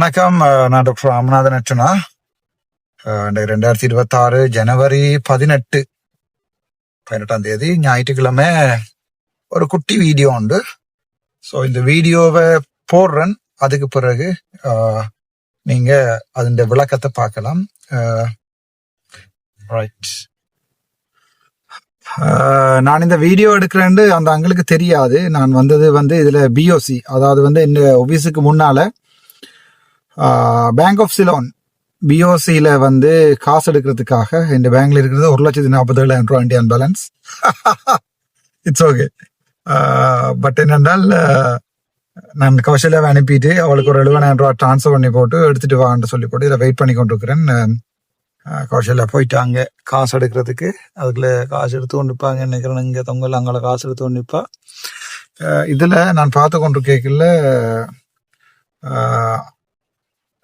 வணக்கம். நான் டாக்டர் ராமநாதன் அர்ச்சனா ரெண்டாயிரத்தி இருபத்தி ஆறு ஜனவரி பதினெட்டு பதினெட்டாம் தேதி ஞாயிற்றுக்கிழமை ஒரு குட்டி வீடியோ உண்டு. ஸோ இந்த வீடியோவை போடுறேன். அதுக்கு பிறகு நீங்கள் நீங்க அதன் விளக்கத்தை பார்க்கலாம். ரைட் நான் இந்த வீடியோ எடுக்கிறேன்னு அந்த அங்களுக்கு தெரியாது. நான் வந்தது வந்து இதுல பிஓசி அதாவது வந்து இந்த ஆபீஸுக்கு முன்னால பேங்க் ஆஃப் சிலோன் பிஓசியில் வந்து காசு எடுக்கிறதுக்காக இந்த பேங்க்ல இருக்கிறது ஒரு லட்சத்தி நாற்பத்தேழாயிரம் ரூபாய் Indian balance it's okay but என்னென்றால் நான் கௌசல்யாவை அனுப்பிட்டு அவளுக்கு ஒரு எழுபதாயிரம் ரூபாய் ட்ரான்ஸ்ஃபர் பண்ணி போட்டு எடுத்துட்டு வான்னு சொல்லி போட்டு இதை வெயிட் பண்ணி கொண்டிருக்கிறேன். கௌசல்யா போயிட்டாங்க. காசு எடுக்கிறதுக்கு அதுக்குள்ள காசு எடுத்து கொண்டு நிற்பாங்க நினைக்கிறேன். இங்கே தொங்கல் அங்கே காசு எடுத்து கொண்டு நிற்பா. நான் பார்த்து கொண்டு கேட்கல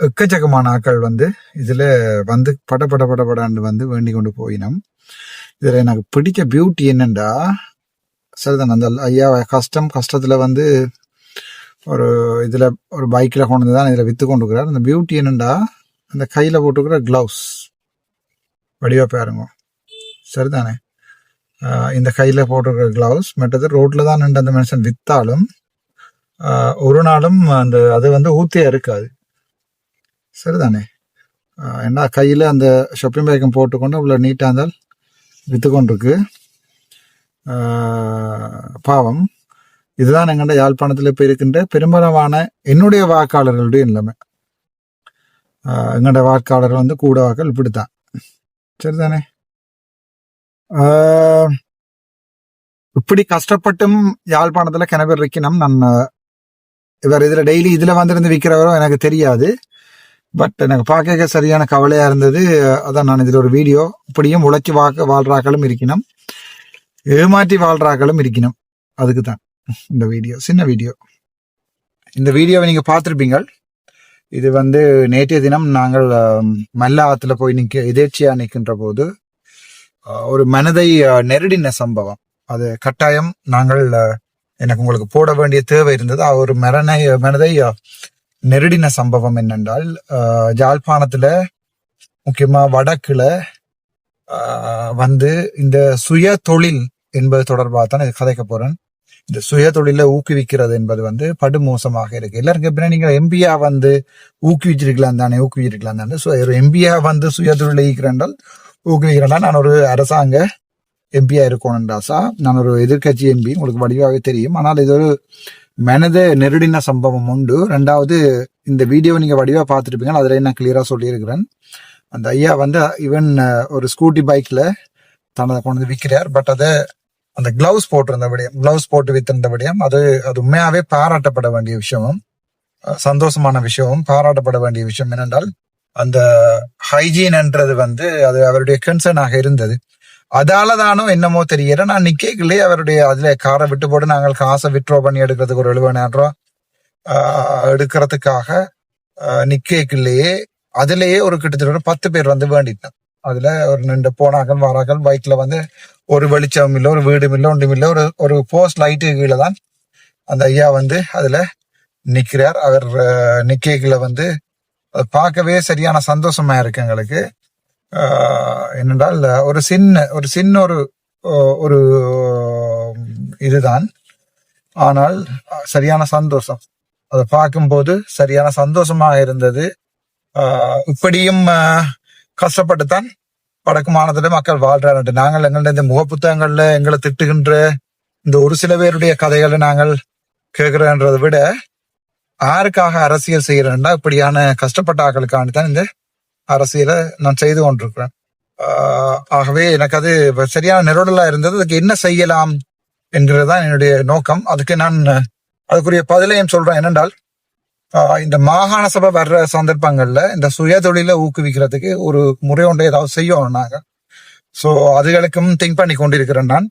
எக்கச்சக்கமான ஆட்கள் வந்து இதில் வந்து பட பட பட படாண்டு வந்து வேண்டி கொண்டு போயினோம். இதில் எனக்கு பிடிச்ச பியூட்டி என்னென்றா சரிதான் அந்த ஐயா கஷ்டம் கஷ்டத்தில் வந்து ஒரு இதில் ஒரு பைக்கில் கொண்டு தான் இதில் விற்று கொண்டு இருக்கிறார் அந்த பியூட்டி என்னென்றா அந்த கையில் போட்டுக்கிற க்ளவுஸ் வடிவாக பாருங்க. சரிதானே? இந்த கையில் போட்டிருக்கிற க்ளவுஸ் மற்றது ரோட்டில் தான் நின்று அந்த மனுஷன் விற்றாலும் ஒரு நாளும் அந்த அது வந்து ஊத்தியாக இருக்காது. சரிதானே? ஆஹ் ஏன்னா கையில் அந்த ஷப்பிங் பேக்கம் போட்டுக்கொண்டு அவ்வளோ நீட்டாக இருந்தால் விற்று கொண்டிருக்கு பாவம். இதுதான் எங்கள்ட யாழ்ப்பாணத்தில் இப்போ இருக்கின்ற பெரும்பாலான என்னுடைய வாக்காளர்களுடைய நிலைமை. ஆஹ் எங்கள்ட வாக்காளர்கள் வந்து கூட வாக்கள் இப்படித்தான். சரிதானே? இப்படி கஷ்டப்பட்டும் யாழ்ப்பாணத்தில் கிணபேர் இருக்கணும் நான் இவர் இதில் டெய்லி இதில் வந்திருந்து விற்கிறவரும் எனக்கு தெரியாது. பட் எனக்கு பார்க்க சரியான கவலையா இருந்தது. அதான் நான் இதில் ஒரு வீடியோ. இப்படியும் உழைச்சி வாக்க வாழ்றாக்களும் இருக்கணும் ஏமாற்றி வாழ்றாக்களும் இருக்கணும் அதுக்கு தான் இந்த வீடியோ. சின்ன வீடியோ. இந்த வீடியோவை நீங்கள் பார்த்துருப்பீங்க இது வந்து நேற்றைய தினம் நாங்கள் மல்ல ஆற்றுல போய் நிற்க எதேச்சியாக நிற்கின்ற போது ஒரு மனதை நெருடின சம்பவம். அது கட்டாயம் நாங்கள் எனக்கு உங்களுக்கு போட வேண்டிய தேவை இருந்தது. ஒரு மரணை மனதை நெருடின சம்பவம் என்னென்றால் ஜாழ்ப்பாணத்துல முக்கியமா வடக்குல வந்து இந்த சுய தொழில் என்பது தொடர்பாக தான் கதைக்க போறேன். இந்த சுய தொழிலை ஊக்குவிக்கிறது என்பது வந்து படுமோசமாக இருக்கு. எல்லாருக்கும் எப்படின்னா நீங்க எம்பியா வந்து ஊக்குவிச்சிருக்கலாம் தானே ஊக்குவிச்சிருக்கலாம் தானே. ஸோ ஒரு எம்பியா வந்து சுய தொழிலை ஈக்கிறேன்றால் ஊக்குவிக்கிறேன்டா நான் ஒரு அரசாங்க எம்பியா இருக்கணும்டாசா நான் ஒரு எதிர்க்கட்சி எம்பி உங்களுக்கு வடிவாகவே தெரியும். ஆனால் இது ஒரு மனத நெருடின சம்பவம் உண்டு. ரெண்டாவது இந்த வீடியோ நீங்க வடிவா பார்த்துருப்பீங்க. அதுல நான் கிளியரா சொல்லியிருக்கிறேன். அந்த ஐயா வந்து ஈவன் ஒரு ஸ்கூட்டி பைக்ல தனது கொண்டு வந்து விற்கிறார் பட் அதை அந்த கிளவுஸ் போட்டிருந்த விடயம் கிளவுஸ் போட்டு வித்திருந்த விடயம் அது அது உண்மையாவே பாராட்டப்பட வேண்டிய விஷயமும் சந்தோஷமான விஷயமும் பாராட்டப்பட வேண்டிய விஷயம் என்னென்றால் அந்த ஹைஜீன்ன்றது வந்து அது அவருடைய கன்சர்னாக இருந்தது. அதால தானோ என்னமோ தெரியல நான் நிக்கலே அவருடைய அதுல காரை விட்டு போட்டு நாங்கள் காசை விட்ரோ பண்ணி எடுக்கிறதுக்கு ஒரு எழுபதாயிரம் ரூபா எடுக்கிறதுக்காக நிக்கேக்குள்ளேயே அதுலயே ஒரு கிட்டத்தட்ட ஒரு பத்து பேர் வந்து வேண்டிட்டான் அதுல ஒரு ரெண்டு போனாக்கள் வாராக்கள் பைக்ல வந்து ஒரு வெளிச்சம் இல்லை ஒரு வீடும் இல்லை ஒன்றும் இல்லை. ஒரு ஒரு போஸ்ட் லைட்டு கீழே தான் அந்த ஐயா வந்து அதுல நிக்கிறார். அவர் நிக்கேக்குள்ள வந்து பார்க்கவே சரியான சந்தோஷமா இருக்கு எங்களுக்கு. என்னென்றால் ஒரு சின்ன ஒரு சின்ன ஒரு ஒரு இதுதான். ஆனால் சரியான சந்தோஷம். அதை பார்க்கும்போது சரியான சந்தோஷமாக இருந்தது. இப்படியும் கஷ்டப்பட்டுத்தான் வடக்கு மாநிலத்தில் மக்கள் வாழ்றாரு நாங்கள் எங்களுடைய இந்த முகப்புத்தகங்களில் எங்களை திட்டுகின்ற இந்த ஒரு சில பேருடைய கதைகளை நாங்கள் கேட்குறோன்றதை விட யாருக்காக அரசியல் செய்யறேன்னா இப்படியான கஷ்டப்பட்ட ஆக்களுக்காண்டி தான் இந்த அரசியலை நான் செய்து கொண்டிருக்கிறேன். ஆகவே எனக்கு அது சரியான நிரோடலாக இருந்தது. அதுக்கு என்ன செய்யலாம் என்கிறதுதான் என்னுடைய நோக்கம். அதுக்கு நான் அதுக்குரிய பதிலையும் சொல்றேன் என்னென்றால் இந்த மாகாண சபை வர்ற சந்தர்ப்பங்கள்ல இந்த சுயதொழிலை ஊக்குவிக்கிறதுக்கு ஒரு முறை ஒன்றை ஏதாவது செய்யணும் நாங்கள் ஸோ அதுகளுக்கும் திங்க் பண்ணி கொண்டிருக்கிறேன் நான்.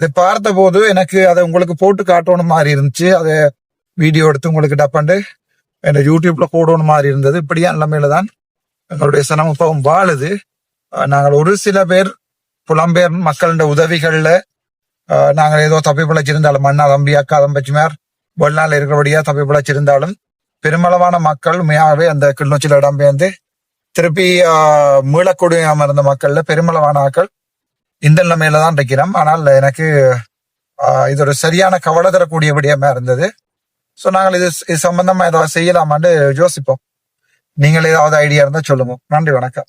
இதை பார்த்த போது எனக்கு அதை உங்களுக்கு போட்டு காட்டணும் மாதிரி இருந்துச்சு. அதை வீடியோ எடுத்து உங்களுக்கு டப்பாண்டு என்ன யூடியூப்ல போடணும் மாதிரி இருந்தது. இப்படியா நிலைமையில தான் எங்களுடைய சனம் இப்பவும் வாழுது. நாங்கள் ஒரு சில பேர் புலம்பெயர் மக்களின் உதவிகள்ல நாங்கள் ஏதோ தப்பி பிழைச்சிருந்தாலும் அண்ணா தம்பி அக்கா தம்பச்சிமார் வெளிநாள் இருக்கிறபடியா தப்பி பிழைச்சிருந்தாலும் பெருமளவான மக்கள் உண்மையாகவே அந்த கிளிநொச்சியில் இடம்பெயர்ந்து திருப்பி மீளக்கூடியாம இருந்த மக்கள்ல பெருமளவான ஆட்கள் இந்த நிலைமையில தான் இருக்கிறோம். ஆனால் எனக்கு இது ஒரு சரியான கவலை தரக்கூடிய விடயமா இருந்தது. ஸோ நாங்கள் இது இது சம்பந்தமா ஏதாவது செய்யலாமான்னு யோசிப்போம். நீங்கள் ஏதாவது ஐடியா இருந்தா சொல்லுங்க. நன்றி வணக்கம்.